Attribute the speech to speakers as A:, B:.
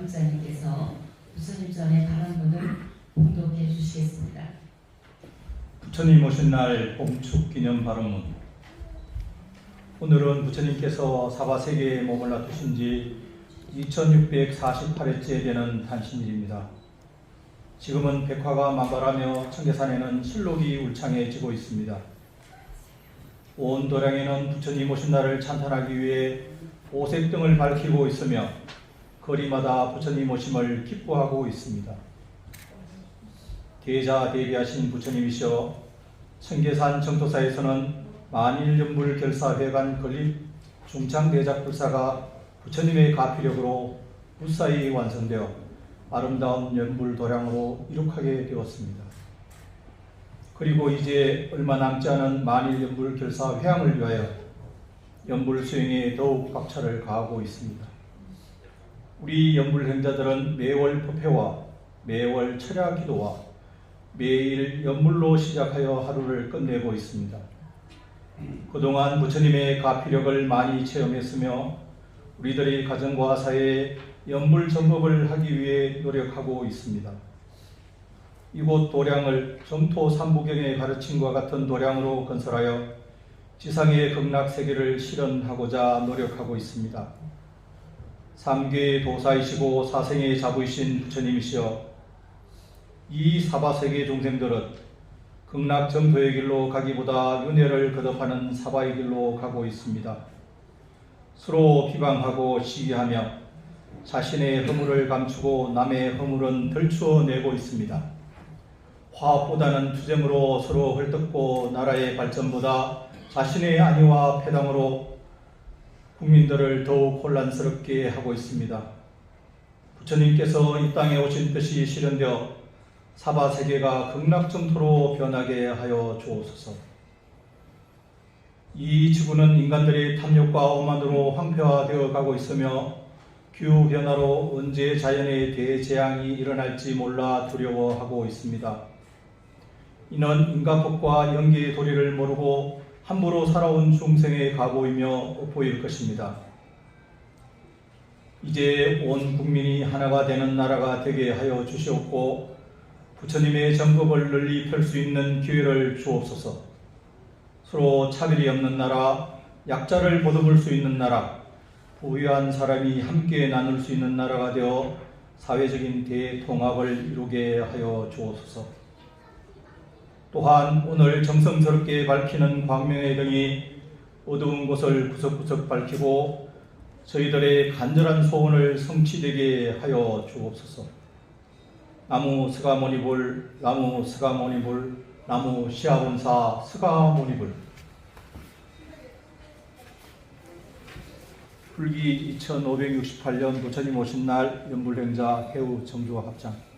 A: 불자님께서 부처님 전에 발언문을 봉독해 주시겠습니다.
B: 부처님 오신 날 봉축 기념 발언문 오늘은 부처님께서 사바세계에 머물러 두신 지 2648회째 되는 단신일입니다. 지금은 백화가 만발하며 청계산에는 실록이 울창해지고 있습니다. 온 도량에는 부처님 오신 날을 찬탄하기 위해 오색 등을 밝히고 있으며 거리마다 부처님 오심을 기뻐하고 있습니다. 대자 대비하신 부처님이시여 청계산 정토사에서는 만일연불 결사회관 건립 중창대작불사가 부처님의 가피력으로 무사히 완성되어 아름다운 연불 도량으로 이룩하게 되었습니다. 그리고 이제 얼마 남지 않은 만일 연불 결사 회항을 위하여 연불 수행에 더욱 박차를 가하고 있습니다. 우리 연불 행자들은 매월 법회와 매월 철야 기도와 매일 연물로 시작하여 하루를 끝내고 있습니다. 그동안 부처님의 가피력을 많이 체험했으며 우리들의 가정과 사회에 연물 전법을 하기 위해 노력하고 있습니다. 이곳 도량을 정토 삼부경의 가르침과 같은 도량으로 건설하여 지상의 극락 세계를 실현하고자 노력하고 있습니다. 삼계의 도사이시고 사생의 자부이신 부처님이시여 이 사바세계 중생들은 극락 정토의 길로 가기보다 윤회를 거듭하는 사바의 길로 가고 있습니다. 서로 비방하고 시기하며 자신의 허물을 감추고 남의 허물은 덜추어내고 있습니다. 화합보다는 투쟁으로 서로 헐뜯고 나라의 발전보다 자신의 안위와 패당으로 국민들을 더욱 혼란스럽게 하고 있습니다. 부처님께서 이 땅에 오신 뜻이 실현되어 사바 세계가 극락정토로 변하게 하여 주옵소서. 이 지구는 인간들의 탐욕과 오만으로 황폐화되어 가고 있으며 기후 변화로 언제 자연의 대재앙이 일어날지 몰라 두려워하고 있습니다. 이는 인간법과 연계의 도리를 모르고 함부로 살아온 중생의 각오이며 보일 것입니다. 이제 온 국민이 하나가 되는 나라가 되게 하여 주시옵고 부처님의 정법을 널리 펼 수 있는 기회를 주옵소서. 서로 차별이 없는 나라, 약자를 보듬을 수 있는 나라, 부유한 사람이 함께 나눌 수 있는 나라가 되어 사회적인 대통합을 이루게 하여 주옵소서. 또한 오늘 정성스럽게 밝히는 광명의 등이 어두운 곳을 구석구석 밝히고 저희들의 간절한 소원을 성취되게 하여 주옵소서. 나무 스가모니불, 나무 스가모니불, 나무 시아본사 스가모니불. 불기 2568년 부처님 오신 날 연불행자 해우 정주와 합장.